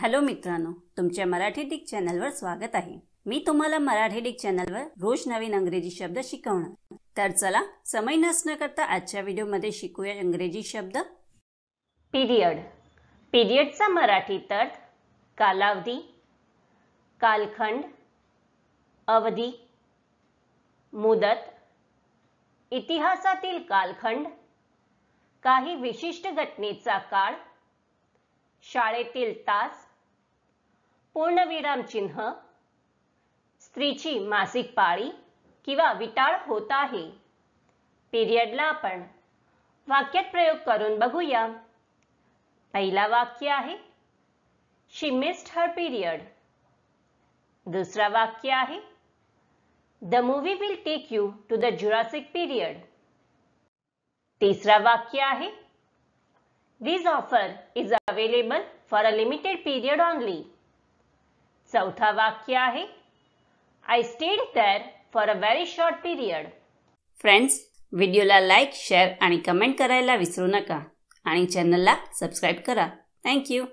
Hello मित्रांनो तुमच्या Marathi Dick चॅनलवर स्वागत आहे. मी तुम्हाला मराठी डिक चॅनलवर रोज नवीन अंग्रेजी शब्द शिकवणार. तर चला समय नसणं करता आजच्या व्हिडिओमध्ये शिकूया इंग्रजी शब्द. पीरियड. पीरियडचा मराठी अर्थ कालावधी कालखंड अवधी मुदत इतिहासातील कालखंड काही विशिष्ट घटनेचा काळ शाळेतील तास पूर्णविराम चिन्ह स्त्रीची मासिक पाळी किंवा विटाळ होत आहे. पिरियडला आपण वाक्यात प्रयोग करून बघूया. पहिला वाक्य आहे शी मिस्ड हर पिरियड दुसरा वाक्य आहे the movie will take you to the Jurassic period तिसरा वाक्य आहे this offer is available for a limited period only चौथा वाक्य आहे. I stayed there for a very short period friends व्हिडिओला लाईक शेअर आणि कमेंट करायला विसरू नका. आणि चॅनलला सबस्क्राईब करा. थँक्यू